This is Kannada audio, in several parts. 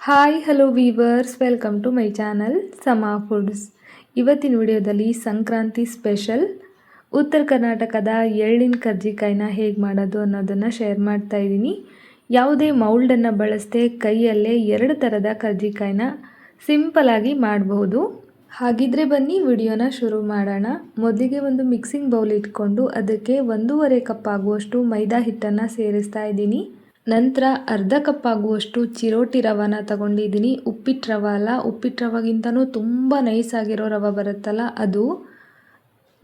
Hi hello viewers welcome to my channel Sama foods ಇವತ್ತಿನ ವಿಡಿಯೋದಲ್ಲಿ ಸಂಕ್ರಾಂತಿ ಸ್ಪೆಷಲ್ ಉತ್ತರ ಕರ್ನಾಟಕದ ಎಳ್ಳಿನ ಕರ್ಜಿಕಾಯಿನ ಹೇಗೆ ಮಾಡೋದು ಅನ್ನೋದನ್ನು ಶೇರ್ ಮಾಡ್ತಾ ಇದ್ದೀನಿ. ಯಾವುದೇ ಮೌಲ್ಡನ್ನು ಬಳಸದೆ ಕೈಯಲ್ಲೇ ಎರಡು ಥರದ ಕರ್ಜಿಕಾಯಿನ ಸಿಂಪಲಾಗಿ ಮಾಡಬಹುದು. ಹಾಗಿದ್ರೆ ಬನ್ನಿ ವಿಡಿಯೋನ ಶುರು ಮಾಡೋಣ. ಮೊದಲಿಗೆ ಒಂದು ಮಿಕ್ಸಿಂಗ್ ಬೌಲ್ ಇಟ್ಕೊಂಡು ಅದಕ್ಕೆ ಒಂದೂವರೆ ಕಪ್ ಆಗುವಷ್ಟು ಮೈದಾ ಹಿಟ್ಟನ್ನು ಸೇರಿಸ್ತಾ ಇದ್ದೀನಿ. ನಂತರ ಅರ್ಧ ಕಪ್ ಆಗುವಷ್ಟು ಚಿರೋಟಿ ರವಾನ ತಗೊಂಡಿದ್ದೀನಿ. ಉಪ್ಪಿಟ್ಟು ರವ ಅಲ್ಲ, ಉಪ್ಪಿಟ್ಟು ರವಾಗಿಂತನೂ ತುಂಬ ನೈಸ್ ಆಗಿರೋ ರವೆ ಬರುತ್ತಲ್ಲ, ಅದು.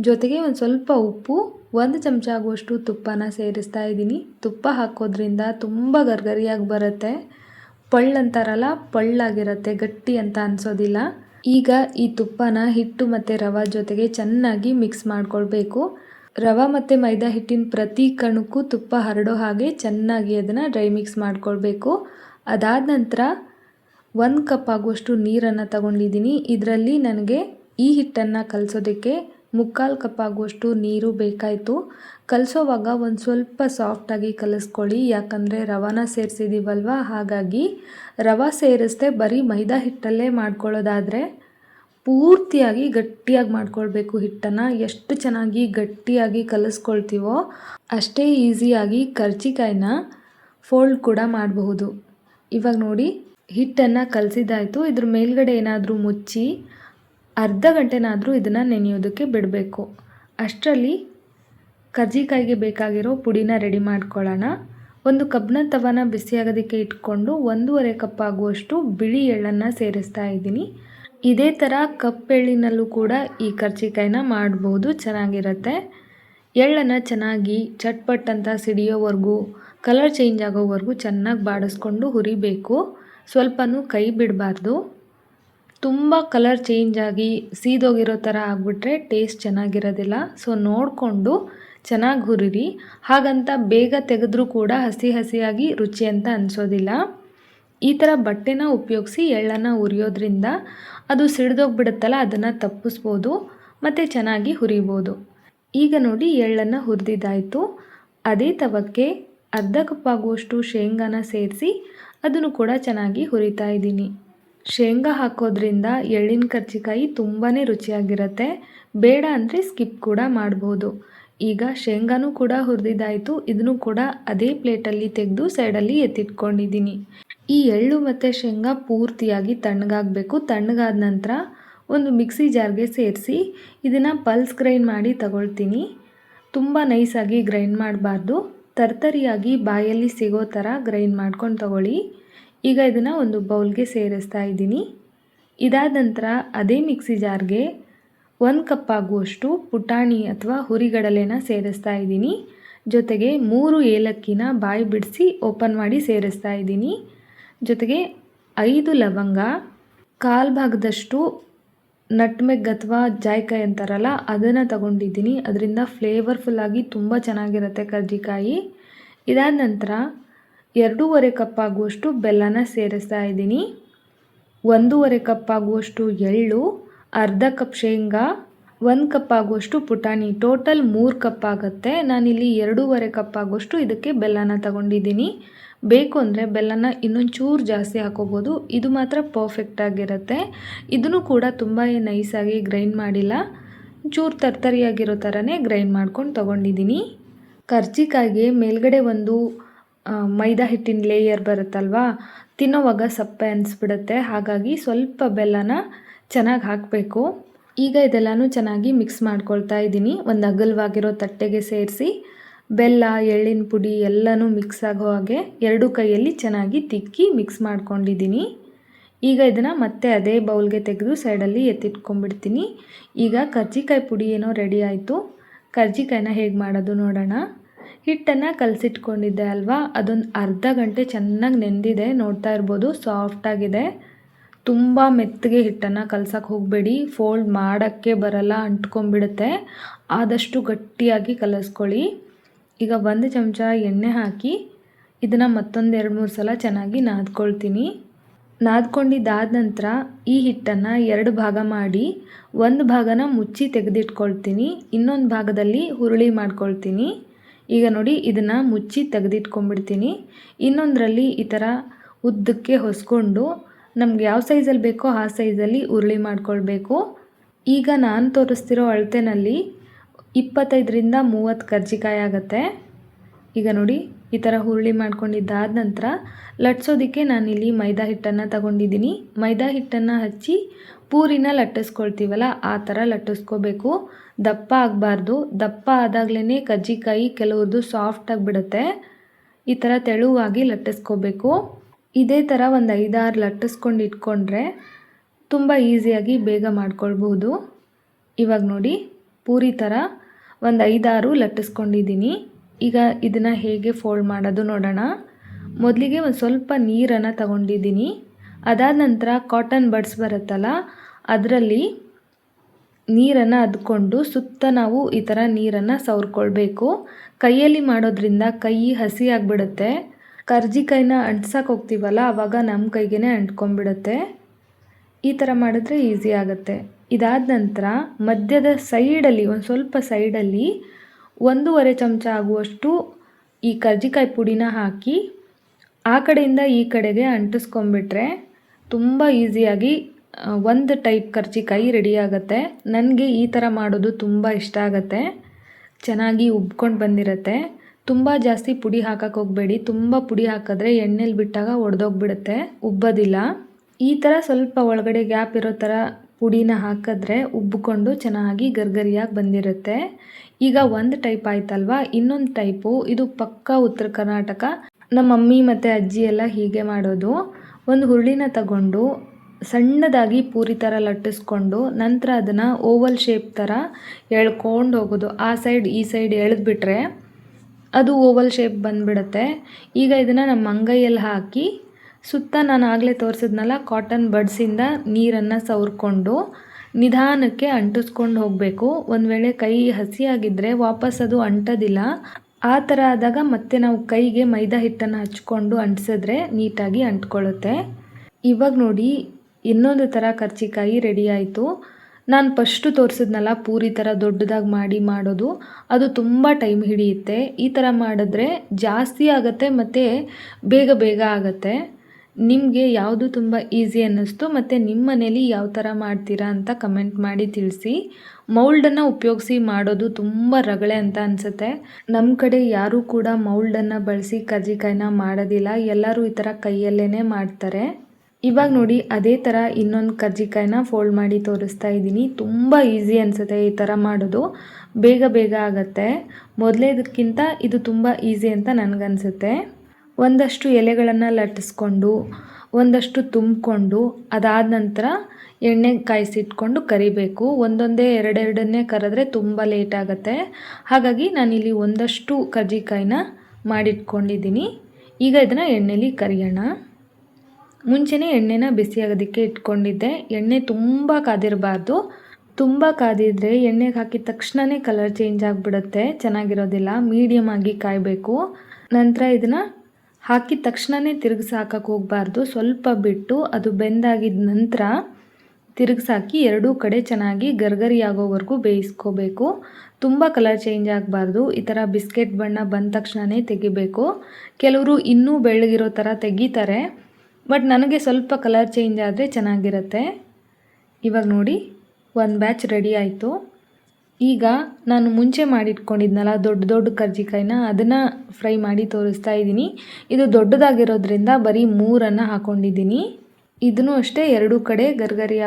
ಜೊತೆಗೆ ಒಂದು ಸ್ವಲ್ಪ ಉಪ್ಪು, ಒಂದು ಚಮಚ ಆಗುವಷ್ಟು ತುಪ್ಪನ ಸೇರಿಸ್ತಾ ಇದ್ದೀನಿ. ತುಪ್ಪ ಹಾಕೋದ್ರಿಂದ ತುಂಬ ಗರ್ಗರಿಯಾಗಿ ಬರುತ್ತೆ. ಪಳ್ಳಂತಾರಲ್ಲ ಪಳ್ಳಾಗಿರುತ್ತೆ ಗಟ್ಟಿ ಅಂತ ಅನಿಸೋದಿಲ್ಲ. ಈಗ ಈ ತುಪ್ಪನ ಹಿಟ್ಟು ಮತ್ತು ರವೆ ಜೊತೆಗೆ ಚೆನ್ನಾಗಿ ಮಿಕ್ಸ್ ಮಾಡ್ಕೊಳ್ಬೇಕು. ರವೆ ಮತ್ತು ಮೈದಾ ಹಿಟ್ಟಿನ ಪ್ರತಿ ಕಣಕ್ಕೂ ತುಪ್ಪ ಹರಡೋ ಹಾಗೆ ಚೆನ್ನಾಗಿ ಅದನ್ನು ಡ್ರೈ ಮಿಕ್ಸ್ ಮಾಡಿಕೊಳ್ಬೇಕು. ಅದಾದ ನಂತರ ಒಂದು ಕಪ್ ಆಗುವಷ್ಟು ನೀರನ್ನು ತಗೊಂಡಿದ್ದೀನಿ. ಇದರಲ್ಲಿ ನನಗೆ ಈ ಹಿಟ್ಟನ್ನು ಕಲಸೋದಕ್ಕೆ ಮುಕ್ಕಾಲು ಕಪ್ ಆಗುವಷ್ಟು ನೀರು ಬೇಕಾಯಿತು. ಕಲಸೋವಾಗ ಒಂದು ಸ್ವಲ್ಪ ಸಾಫ್ಟಾಗಿ ಕಲಿಸ್ಕೊಳ್ಳಿ. ಯಾಕಂದರೆ ರವಾನ ಸೇರಿಸಿದ್ದೀವಲ್ವ ಹಾಗಾಗಿ ರವೆ ಸೇರಿಸ್ದೆ ಬರೀ ಮೈದಾ ಹಿಟ್ಟಲ್ಲೇ ಮಾಡ್ಕೊಳ್ಳೋದಾದರೆ ಪೂರ್ತಿಯಾಗಿ ಗಟ್ಟಿಯಾಗಿ ಮಾಡ್ಕೊಳ್ಬೇಕು ಹಿಟ್ಟನ್ನು. ಎಷ್ಟು ಚೆನ್ನಾಗಿ ಗಟ್ಟಿಯಾಗಿ ಕಲಿಸ್ಕೊಳ್ತೀವೋ ಅಷ್ಟೇ ಈಸಿಯಾಗಿ ಕರ್ಜಿಕಾಯಿನ ಫೋಲ್ಡ್ ಕೂಡ ಮಾಡಬಹುದು. ಇವಾಗ ನೋಡಿ, ಹಿಟ್ಟನ್ನು ಕಲಸಿದ್ದಾಯಿತು. ಇದ್ರ ಮೇಲ್ಗಡೆ ಏನಾದರೂ ಮುಚ್ಚಿ ಅರ್ಧ ಗಂಟೆನಾದರೂ ಇದನ್ನು ನೆನೆಯೋದಕ್ಕೆ ಬಿಡಬೇಕು. ಅಷ್ಟರಲ್ಲಿ ಕರ್ಜಿಕಾಯಿಗೆ ಬೇಕಾಗಿರೋ ಪುಡಿನ ರೆಡಿ ಮಾಡ್ಕೊಳ್ಳೋಣ. ಒಂದು ಕಬ್ಬನ ತವನ ಬಿಸಿಯಾಗೋದಕ್ಕೆ ಇಟ್ಕೊಂಡು ಒಂದೂವರೆ ಕಪ್ ಆಗುವಷ್ಟು ಬಿಳಿ ಎಳ್ಳನ್ನು ಸೇರಿಸ್ತಾ ಇದ್ದೀನಿ. ಇದೇ ಥರ ಕಪ್ಪೆಳ್ಳಿನಲ್ಲೂ ಕೂಡ ಈ ಕರ್ಜಿಕಾಯಿನ ಮಾಡ್ಬೋದು, ಚೆನ್ನಾಗಿರುತ್ತೆ. ಎಳ್ಳನ್ನು ಚೆನ್ನಾಗಿ ಚಟ್ಪಟ್ ಅಂತ ಸಿಡಿಯೋವರೆಗೂ, ಕಲರ್ ಚೇಂಜ್ ಆಗೋವರೆಗೂ ಚೆನ್ನಾಗಿ ಬಾಡಿಸ್ಕೊಂಡು ಹುರಿಬೇಕು. ಸ್ವಲ್ಪನೂ ಕೈ ಬಿಡಬಾರ್ದು. ತುಂಬ ಕಲರ್ ಚೇಂಜ್ ಆಗಿ ಸೀದೋಗಿರೋ ಥರ ಆಗಿಬಿಟ್ರೆ ಟೇಸ್ಟ್ ಚೆನ್ನಾಗಿರೋದಿಲ್ಲ. ಸೊ, ನೋಡಿಕೊಂಡು ಚೆನ್ನಾಗಿ ಹುರಿರಿ. ಹಾಗಂತ ಬೇಗ ತೆಗೆದ್ರೂ ಕೂಡ ಹಸಿ ಹಸಿಯಾಗಿ ರುಚಿ ಅಂತ ಅನಿಸೋದಿಲ್ಲ. ಈ ಥರ ಬಟ್ಟೆನ ಉಪಯೋಗಿಸಿ ಎಳ್ಳನ್ನು ಹುರಿಯೋದ್ರಿಂದ ಅದು ಸಿಡಿದೋಗ್ಬಿಡುತ್ತಲ್ಲ, ಅದನ್ನು ತಪ್ಪಿಸ್ಬೋದು, ಮತ್ತು ಚೆನ್ನಾಗಿ ಹುರಿಬೋದು. ಈಗ ನೋಡಿ ಎಳ್ಳನ್ನು ಹುರಿದಿದ್ದಾಯಿತು. ಅದೇ ತವಕ್ಕೆ ಅರ್ಧ ಕಪ್ಪಾಗುವಷ್ಟು ಶೇಂಗಾನ ಸೇರಿಸಿ ಅದನ್ನು ಕೂಡ ಚೆನ್ನಾಗಿ ಹುರಿತಾ ಇದ್ದೀನಿ. ಶೇಂಗಾ ಹಾಕೋದ್ರಿಂದ ಎಳ್ಳಿನ ಕರ್ಜಿಕಾಯಿ ತುಂಬಾ ರುಚಿಯಾಗಿರುತ್ತೆ. ಬೇಡ ಅಂದರೆ ಸ್ಕಿಪ್ ಕೂಡ ಮಾಡ್ಬೋದು. ಈಗ ಶೇಂಗಾನೂ ಕೂಡ ಹುರಿದಿದ್ದಾಯಿತು. ಇದನ್ನು ಕೂಡ ಅದೇ ಪ್ಲೇಟಲ್ಲಿ ತೆಗೆದು ಸೈಡಲ್ಲಿ ಎತ್ತಿಟ್ಕೊಂಡಿದ್ದೀನಿ. ಈ ಎಳ್ಳು ಮತ್ತು ಶೇಂಗಾ ಪೂರ್ತಿಯಾಗಿ ತಣ್ಣಗಾಗಬೇಕು. ತಣ್ಣಗಾದ ನಂತರ ಒಂದು ಮಿಕ್ಸಿ ಜಾರ್ಗೆ ಸೇರಿಸಿ ಇದನ್ನು ಪಲ್ಸ್ ಗ್ರೈಂಡ್ ಮಾಡಿ ತಗೊಳ್ತೀನಿ. ತುಂಬ ನೈಸಾಗಿ ಗ್ರೈಂಡ್ ಮಾಡಬಾರ್ದು. ತರ್ತರಿಯಾಗಿ ಬಾಯಲ್ಲಿ ಸಿಗೋ ಥರ ಗ್ರೈಂಡ್ ಮಾಡ್ಕೊಂಡು ತಗೊಳ್ಳಿ. ಈಗ ಇದನ್ನು ಒಂದು ಬೌಲ್ಗೆ ಸೇರಿಸ್ತಾ ಇದ್ದೀನಿ. ಇದಾದ ನಂತರ ಅದೇ ಮಿಕ್ಸಿ ಜಾರ್ಗೆ ಒಂದು ಕಪ್ ಆಗುವಷ್ಟು ಪುಟಾಣಿ ಅಥವಾ ಹುರಿಗಡಲೆನ ಸೇರಿಸ್ತಾ ಇದ್ದೀನಿ. ಜೊತೆಗೆ ಮೂರು ಏಲಕ್ಕಿನ ಬಾಯಿ ಬಿಡಿಸಿ ಓಪನ್ ಮಾಡಿ ಸೇರಿಸ್ತಾ ಇದ್ದೀನಿ. ಜೊತೆಗೆ ಐದು ಲವಂಗ, ಕಾಲು ಭಾಗದಷ್ಟು ನಟ್ಮೆಗ್ ಅಥವಾ ಜಾಯ್ಕಾಯಿ ಅಂತಾರಲ್ಲ, ಅದನ್ನು ತಗೊಂಡಿದ್ದೀನಿ. ಅದರಿಂದ ಫ್ಲೇವರ್ಫುಲ್ಲಾಗಿ ತುಂಬ ಚೆನ್ನಾಗಿರುತ್ತೆ ಕರ್ಜಿಕಾಯಿ. ಇದಾದ ನಂತರ ಎರಡೂವರೆ ಕಪ್ ಆಗುವಷ್ಟು ಬೆಲ್ಲನ ಸೇರಿಸ್ತಾ ಇದ್ದೀನಿ. ಒಂದೂವರೆ ಕಪ್ ಆಗುವಷ್ಟು ಎಳ್ಳು, ಅರ್ಧ ಕಪ್ ಶೇಂಗಾ, ಒಂದು ಕಪ್ ಆಗುವಷ್ಟು ಪುಟಾಣಿ. ಟೋಟಲ್ ಮೂರು ಕಪ್ ಆಗುತ್ತೆ. ನಾನಿಲ್ಲಿ ಎರಡೂವರೆ ಕಪ್ ಆಗುವಷ್ಟು ಇದಕ್ಕೆ ಬೆಲ್ಲನ ತಗೊಂಡಿದ್ದೀನಿ. ಬೇಕು ಅಂದರೆ ಬೆಲ್ಲನ ಇನ್ನೊಂಚೂರು ಜಾಸ್ತಿ ಹಾಕೋಬೋದು. ಇದು ಮಾತ್ರ ಪರ್ಫೆಕ್ಟ್ ಆಗಿರುತ್ತೆ. ಇದನ್ನು ಕೂಡ ತುಂಬ ನೈಸಾಗಿ ಗ್ರೈಂಡ್ ಮಾಡಿಲ್ಲ. ಚೂರು ತರ್ತರಿಯಾಗಿರೋ ಥರನೇ ಗ್ರೈಂಡ್ ಮಾಡ್ಕೊಂಡು ತೊಗೊಂಡಿದ್ದೀನಿ ಕರ್ಜಿಕಾಯಿಗೆ ಮೇಲ್ಗಡೆ ಒಂದು ಮೈದಾ ಹಿಟ್ಟಿನ ಲೇಯರ್ ಬರುತ್ತಲ್ವಾ? ತಿನ್ನೋವಾಗ ಸಪ್ಪೆ ಅನಿಸ್ಬಿಡುತ್ತೆ. ಹಾಗಾಗಿ ಸ್ವಲ್ಪ ಬೆಲ್ಲನ ಚೆನ್ನಾಗಿ ಹಾಕಬೇಕು. ಈಗ ಇದೆಲ್ಲನೂ ಚೆನ್ನಾಗಿ ಮಿಕ್ಸ್ ಮಾಡ್ಕೊಳ್ತಾ ಇದ್ದೀನಿ ಒಂದು ಅಗಲವಾಗಿರೋ ತಟ್ಟೆಗೆ ಸೇರಿಸಿ. ಬೆಲ್ಲ, ಎಳ್ಳಿನ ಪುಡಿ ಎಲ್ಲನೂ ಮಿಕ್ಸ್ ಆಗೋ ಹಾಗೆ ಎರಡು ಕೈಯಲ್ಲಿ ಚೆನ್ನಾಗಿ ತಿಕ್ಕಿ ಮಿಕ್ಸ್ ಮಾಡ್ಕೊಂಡಿದ್ದೀನಿ. ಈಗ ಇದನ್ನು ಮತ್ತೆ ಅದೇ ಬೌಲ್ಗೆ ತೆಗೆದು ಸೈಡಲ್ಲಿ ಎತ್ತಿಟ್ಕೊಂಡ್ಬಿಡ್ತೀನಿ. ಈಗ ಕರ್ಜಿಕಾಯಿ ಪುಡಿ ಏನೋ ರೆಡಿ ಆಯಿತು. ಕರ್ಜಿಕಾಯಿನ ಹೇಗೆ ಮಾಡೋದು ನೋಡೋಣ. ಹಿಟ್ಟನ್ನು ಕಲಸಿಟ್ಕೊಂಡಿದ್ದೆ ಅಲ್ವಾ? ಅದೊಂದು ಅರ್ಧ ಗಂಟೆ ಚೆನ್ನಾಗಿ ನೆಂದಿದೆ, ನೋಡ್ತಾ ಇರ್ಬೋದು ಸಾಫ್ಟಾಗಿದೆ ತುಂಬ ಮೆತ್ತಗೆ ಹಿಟ್ಟನ್ನು ಕಲ್ಸಕ್ಕೆ ಹೋಗಬೇಡಿ. ಫೋಲ್ಡ್ ಮಾಡೋಕ್ಕೆ ಬರಲ್ಲ, ಅಂಟ್ಕೊಂಡ್ಬಿಡುತ್ತೆ. ಆದಷ್ಟು ಗಟ್ಟಿಯಾಗಿ ಕಲಿಸ್ಕೊಳ್ಳಿ. ಈಗ ಒಂದು ಚಮಚ ಎಣ್ಣೆ ಹಾಕಿ ಇದನ್ನು ಮತ್ತೊಂದು ಎರಡು ಮೂರು ಸಲ ಚೆನ್ನಾಗಿ ನಾದ್ಕೊಳ್ತೀನಿ. ನಾದ್ಕೊಂಡಿದ್ದಾದ ನಂತರ ಈ ಹಿಟ್ಟನ್ನು ಎರಡು ಭಾಗ ಮಾಡಿ ಒಂದು ಭಾಗನ ಮುಚ್ಚಿ ತೆಗೆದಿಟ್ಕೊಳ್ತೀನಿ. ಇನ್ನೊಂದು ಭಾಗದಲ್ಲಿ ಹುರುಳಿ ಮಾಡ್ಕೊಳ್ತೀನಿ. ಈಗ ನೋಡಿ ಇದನ್ನು ಮುಚ್ಚಿ ತೆಗೆದಿಟ್ಕೊಂಡ್ಬಿಡ್ತೀನಿ. ಇನ್ನೊಂದರಲ್ಲಿ ಈ ಥರ ಉದ್ದಕ್ಕೆ ಹೊಸ್ಕೊಂಡು ನಮ್ಗೆ ಯಾವ ಸೈಜಲ್ಲಿ ಬೇಕೋ ಆ ಸೈಜಲ್ಲಿ ಉರುಳಿ ಮಾಡ್ಕೊಳ್ಬೇಕು. ಈಗ ನಾನು ತೋರಿಸ್ತಿರೋ ಅಳತೆನಲ್ಲಿ ಇಪ್ಪತ್ತೈದರಿಂದ ಮೂವತ್ತು ಕರ್ಜಿಕಾಯಿ ಆಗುತ್ತೆ. ಈಗ ನೋಡಿ, ಈ ಥರ ಹುರುಳಿ ಮಾಡ್ಕೊಂಡಿದ್ದಾದ ನಂತರ ಲಟ್ಸೋದಕ್ಕೆ ನಾನಿಲ್ಲಿ ಮೈದಾ ಹಿಟ್ಟನ್ನು ತಗೊಂಡಿದ್ದೀನಿ. ಮೈದಾ ಹಿಟ್ಟನ್ನು ಹಚ್ಚಿ ಪೂರಿನ ಲಟ್ಟಿಸ್ಕೊಳ್ತೀವಲ್ಲ, ಆ ಥರ ಲಟ್ಟಿಸ್ಕೋಬೇಕು. ದಪ್ಪ ಆಗಬಾರ್ದು. ದಪ್ಪ ಆದಾಗಲೇ ಕಜ್ಜಿಕಾಯಿ ಕೆಲವ್ರದ್ದು ಸಾಫ್ಟ್ ಆಗಿಬಿಡುತ್ತೆ. ಈ ಥರ ತೆಳುವಾಗಿ ಲಟ್ಟಿಸ್ಕೋಬೇಕು. ಇದೇ ಥರ ಒಂದು ಐದಾರು ಲಟ್ಟಿಸ್ಕೊಂಡು ಇಟ್ಕೊಂಡ್ರೆ ತುಂಬ ಈಸಿಯಾಗಿ ಬೇಗ ಮಾಡ್ಕೊಳ್ಬಹುದು. ಇವಾಗ ನೋಡಿ, ಪೂರಿ ಥರ ಒಂದು ಐದಾರು ಲಟ್ಟಿಸ್ಕೊಂಡಿದ್ದೀನಿ. ಈಗ ಇದನ್ನು ಹೇಗೆ ಫೋಲ್ಡ್ ಮಾಡೋದು ನೋಡೋಣ. ಮೊದಲಿಗೆ ಒಂದು ಸ್ವಲ್ಪ ನೀರನ್ನು ತಗೊಂಡಿದ್ದೀನಿ. ಅದಾದ ನಂತರ ಕಾಟನ್ ಬಡ್ಸ್ ಬರುತ್ತಲ್ಲ, ಅದರಲ್ಲಿ ನೀರನ್ನು ಅದ್ಕೊಂಡು ಸುತ್ತ ನಾವು ಈ ಥರ ನೀರನ್ನು ಸವ್ರ್ಕೊಳ್ಬೇಕು. ಕೈಯಲ್ಲಿ ಮಾಡೋದ್ರಿಂದ ಕೈ ಹಸಿ ಆಗಿಬಿಡುತ್ತೆ. ಕರ್ಜಿಕಾಯಿನ ಅಂಟ್ಸಕ್ಕೆ ಹೋಗ್ತೀವಲ್ಲ ಆವಾಗ ನಮ್ಮ ಕೈಗೇ ಅಂಟ್ಕೊಂಡ್ಬಿಡುತ್ತೆ. ಈ ಥರ ಮಾಡಿದ್ರೆ ಈಸಿ ಆಗುತ್ತೆ. ಇದಾದ ನಂತರ ಮಧ್ಯದ ಸೈಡಲ್ಲಿ ಒಂದು ಸ್ವಲ್ಪ ಸೈಡಲ್ಲಿ ಒಂದೂವರೆ ಚಮಚ ಆಗುವಷ್ಟು ಈ ಕರ್ಜಿಕಾಯಿ ಪುಡಿನ ಹಾಕಿ ಆ ಕಡೆಯಿಂದ ಈ ಕಡೆಗೆ ಅಂಟಿಸ್ಕೊಂಬಿಟ್ರೆ ತುಂಬ ಈಸಿಯಾಗಿ ಒಂದು ಟೈಪ್ ಕರ್ಜಿಕಾಯಿ ರೆಡಿ ಆಗುತ್ತೆ. ನನಗೆ ಈ ಥರ ಮಾಡೋದು ತುಂಬ ಇಷ್ಟ ಆಗುತ್ತೆ. ಚೆನ್ನಾಗಿ ಉಬ್ಕೊಂಡು ಬಂದಿರತ್ತೆ. ತುಂಬ ಜಾಸ್ತಿ ಪುಡಿ ಹಾಕಕ್ಕೆ ಹೋಗಬೇಡಿ. ತುಂಬ ಪುಡಿ ಹಾಕಿದ್ರೆ ಎಣ್ಣೆಲಿ ಬಿಟ್ಟಾಗ ಒಡೆದೋಗ್ಬಿಡುತ್ತೆ. ಉಬ್ಬೋದಿಲ್ಲ. ಈ ಥರ ಸ್ವಲ್ಪ ಒಳಗಡೆ ಗ್ಯಾಪ್ ಇರೋ ಥರ ಪುಡಿನ ಹಾಕಿದ್ರೆ ಉಬ್ಬಿಕೊಂಡು ಚೆನ್ನಾಗಿ ಗರ್ಗರಿಯಾಗಿ ಬಂದಿರುತ್ತೆ. ಈಗ ಒಂದು ಟೈಪ್ ಆಯ್ತಲ್ವಾ? ಇನ್ನೊಂದು ಟೈಪು ಇದು ಪಕ್ಕ ಉತ್ತರ ಕರ್ನಾಟಕ. ನಮ್ಮ ಮಮ್ಮಿ ಮತ್ತು ಅಜ್ಜಿ ಎಲ್ಲ ಹೀಗೆ ಮಾಡೋದು. ಒಂದು ಹುರುಳಿನ ತಗೊಂಡು ಸಣ್ಣದಾಗಿ ಪೂರಿ ಥರ ಲಟ್ಟಿಸ್ಕೊಂಡು ನಂತರ ಅದನ್ನು ಓವಲ್ ಶೇಪ್ ಥರ ಎಳ್ಕೊಂಡು ಹೋಗೋದು. ಆ ಸೈಡ್ ಈ ಸೈಡ್ ಎಳೆದ್ಬಿಟ್ರೆ ಅದು ಓವಲ್ ಶೇಪ್ ಬಂದ್ಬಿಡುತ್ತೆ. ಈಗ ಇದನ್ನು ನಮ್ಮ ಅಂಗೈಯಲ್ಲಿ ಹಾಕಿ ಸುತ್ತ ನಾನು ಆಗಲೇ ತೋರಿಸಿದ್ನಲ್ಲ ಕಾಟನ್ ಬಡ್ಸಿಂದ ನೀರನ್ನು ಸವರ್ಕೊಂಡು ನಿಧಾನಕ್ಕೆ ಅಂಟಿಸ್ಕೊಂಡು ಹೋಗಬೇಕು. ಒಂದು ವೇಳೆ ಕೈ ಹಸಿಯಾಗಿದ್ದರೆ ವಾಪಸ್ ಅದು ಅಂಟೋದಿಲ್ಲ. ಆ ಥರ ಆದಾಗ ಮತ್ತೆ ನಾವು ಕೈಗೆ ಮೈದಾ ಹಿಟ್ಟನ್ನು ಹಚ್ಕೊಂಡು ಅಂಟಿಸಿದ್ರೆ ನೀಟಾಗಿ ಅಂಟ್ಕೊಳ್ಳುತ್ತೆ. ಇವಾಗ ನೋಡಿ, ಇನ್ನೊಂದು ಥರ ಕರ್ಚಿಕಾಯಿ ರೆಡಿ ಆಯಿತು. ನಾನು ಫಸ್ಟು ತೋರಿಸಿದ್ನಲ್ಲ ಪೂರಿ ಥರ ದೊಡ್ಡದಾಗಿ ಮಾಡಿ ಮಾಡೋದು. ಅದು ತುಂಬ ಟೈಮ್ ಹಿಡಿಯುತ್ತೆ. ಈ ಥರ ಮಾಡಿದ್ರೆ ಜಾಸ್ತಿ ಆಗುತ್ತೆ ಮತ್ತು ಬೇಗ ಬೇಗ ಆಗುತ್ತೆ. ನಿಮಗೆ ಯಾವುದು ತುಂಬ ಈಸಿ ಅನ್ನಿಸ್ತು ಮತ್ತು ನಿಮ್ಮ ಮನೇಲಿ ಯಾವ ಥರ ಮಾಡ್ತೀರಾ ಅಂತ ಕಮೆಂಟ್ ಮಾಡಿ ತಿಳಿಸಿ. ಮೌಲ್ಡನ್ನು ಉಪಯೋಗಿಸಿ ಮಾಡೋದು ತುಂಬ ರಗಳೆ ಅಂತ ಅನಿಸುತ್ತೆ. ನಮ್ಮ ಕಡೆ ಯಾರೂ ಕೂಡ ಮೌಲ್ಡನ್ನು ಬಳಸಿ ಕರ್ಜಿಕಾಯಿನ ಮಾಡೋದಿಲ್ಲ. ಎಲ್ಲರೂ ಈ ಥರ ಕೈಯಲ್ಲೇ ಮಾಡ್ತಾರೆ. ಇವಾಗ ನೋಡಿ ಅದೇ ಥರ ಇನ್ನೊಂದು ಕರ್ಜಿಕಾಯಿನ ಫೋಲ್ಡ್ ಮಾಡಿ ತೋರಿಸ್ತಾ ಇದ್ದೀನಿ. ತುಂಬ ಈಸಿ ಅನಿಸುತ್ತೆ ಈ ಥರ ಮಾಡೋದು. ಬೇಗ ಬೇಗ ಆಗುತ್ತೆ. ಮೊದಲೇದಕ್ಕಿಂತ ಇದು ತುಂಬ ಈಸಿ ಅಂತ ನನಗನ್ಸುತ್ತೆ. ಒಂದಷ್ಟು ಎಲೆಗಳನ್ನು ಲಟ್ಟಿಸ್ಕೊಂಡು, ಒಂದಷ್ಟು ತುಂಬಿಕೊಂಡು, ಅದಾದ ನಂತರ ಎಣ್ಣೆ ಕಾಯಿಸಿಟ್ಕೊಂಡು ಕರಿಬೇಕು. ಒಂದೊಂದೇ ಎರಡೆರಡನ್ನೇ ಕರೆದ್ರೆ ತುಂಬ ಲೇಟ್ ಆಗುತ್ತೆ. ಹಾಗಾಗಿ ನಾನಿಲ್ಲಿ ಒಂದಷ್ಟು ಕರ್ಜಿಕಾಯಿನ ಮಾಡಿಟ್ಕೊಂಡಿದ್ದೀನಿ. ಈಗ ಇದನ್ನು ಎಣ್ಣೆಲಿ ಕರಿಯೋಣ. ಮುಂಚೆನೇ ಎಣ್ಣೆನ ಬಿಸಿಯಾಗೋದಕ್ಕೆ ಇಟ್ಕೊಂಡಿದ್ದೆ. ಎಣ್ಣೆ ತುಂಬ ಕಾದಿರಬಾರ್ದು. ತುಂಬ ಕಾದಿದ್ರೆ ಎಣ್ಣೆಗೆ ಹಾಕಿದ ತಕ್ಷಣವೇ ಕಲರ್ ಚೇಂಜ್ ಆಗಿಬಿಡುತ್ತೆ. ಚೆನ್ನಾಗಿರೋದಿಲ್ಲ. ಮೀಡಿಯಮ್ ಆಗಿ ಕಾಯಬೇಕು. ನಂತರ ಇದನ್ನು ಹಾಕಿದ ತಕ್ಷಣವೇ ತಿರುಗಿಸಿ ಹಾಕಕ್ಕೆ ಹೋಗಬಾರ್ದು. ಸ್ವಲ್ಪ ಬಿಟ್ಟು ಅದು ಬೆಂದಾಗಿದ ನಂತರ ತಿರುಗಿಸಾಕಿ ಎರಡೂ ಕಡೆ ಚೆನ್ನಾಗಿ ಗರ್ಗರಿ ಆಗೋವರೆಗೂ ಬೇಯಿಸ್ಕೋಬೇಕು. ತುಂಬ ಕಲರ್ ಚೇಂಜ್ ಆಗಬಾರ್ದು. ಈ ಥರ ಬಿಸ್ಕೆಟ್ ಬಣ್ಣ ಬಂದ ತಕ್ಷಣವೇ ತೆಗಿಬೇಕು. ಕೆಲವರು ಇನ್ನೂ ಬೆಳ್ಳಗಿರೋ ಥರ ತೆಗಿತಾರೆ. ಬಟ್ ನನಗೆ ಸ್ವಲ್ಪ ಕಲರ್ ಚೇಂಜ್ ಆದರೆ ಚೆನ್ನಾಗಿರುತ್ತೆ. ಇವಾಗ ನೋಡಿ, ಒಂದು ಬ್ಯಾಚ್ ರೆಡಿ ಆಯಿತು. ಈಗ ನಾನು ಮುಂಚೆ ಮಾಡಿಟ್ಕೊಂಡಿದ್ನಲ್ಲ ದೊಡ್ಡ ದೊಡ್ಡ ಕರ್ಜಿಕಾಯಿನ, ಅದನ್ನು ಫ್ರೈ ಮಾಡಿ ತೋರಿಸ್ತಾ ಇದ್ದೀನಿ. ಇದು ದೊಡ್ಡದಾಗಿರೋದ್ರಿಂದ ಬರೀ ಮೂರನ್ನು ಹಾಕ್ಕೊಂಡಿದ್ದೀನಿ ಇದನ್ನು ಅಷ್ಟೇ ಎರಡೂ ಕಡೆ ಗರ್ಗರಿ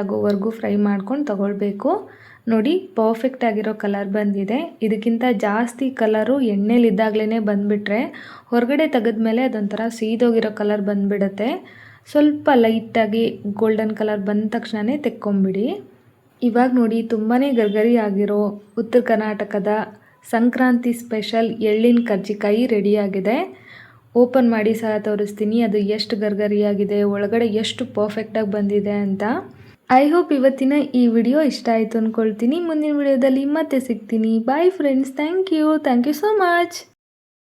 ಫ್ರೈ ಮಾಡ್ಕೊಂಡು ತಗೊಳ್ಬೇಕು. ನೋಡಿ, ಪರ್ಫೆಕ್ಟ್ ಆಗಿರೋ ಕಲರ್ ಬಂದಿದೆ. ಇದಕ್ಕಿಂತ ಜಾಸ್ತಿ ಕಲರು ಎಣ್ಣೆಲಿದ್ದಾಗಲೇ ಬಂದುಬಿಟ್ರೆ ಹೊರಗಡೆ ತೆಗೆದ್ಮೇಲೆ ಅದೊಂಥರ ಸೀದೋಗಿರೋ ಕಲರ್ ಬಂದುಬಿಡತ್ತೆ. ಸ್ವಲ್ಪ ಲೈಟಾಗಿ ಗೋಲ್ಡನ್ ಕಲರ್ ಬಂದ ತಕ್ಷಣವೇ ತೆಕ್ಕೊಂಬಿಡಿ. ಇವಾಗ ನೋಡಿ ತುಂಬಾ ಗರ್ಗರಿ ಆಗಿರೋ ಉತ್ತರ ಕರ್ನಾಟಕದ ಸಂಕ್ರಾಂತಿ ಸ್ಪೆಷಲ್ ಎಳ್ಳಿನ ಕರ್ಜಿಕಾಯಿ ರೆಡಿಯಾಗಿದೆ ಓಪನ್ ಮಾಡಿ ಸಹ ತೋರಿಸ್ತೀನಿ. ಅದು ಎಷ್ಟು ಗರ್ಗರಿಯಾಗಿದೆ, ಒಳಗಡೆ ಎಷ್ಟು ಪರ್ಫೆಕ್ಟಾಗಿ ಬಂದಿದೆ ಅಂತ. ಐ ಹೋಪ್ ಇವತ್ತಿನ ಈ ವಿಡಿಯೋ ಇಷ್ಟ ಆಯಿತು ಅಂದ್ಕೊಳ್ತೀನಿ ಮುಂದಿನ ವಿಡಿಯೋದಲ್ಲಿ ಮತ್ತೆ ಸಿಗ್ತೀನಿ. Bye friends thank you thank you so much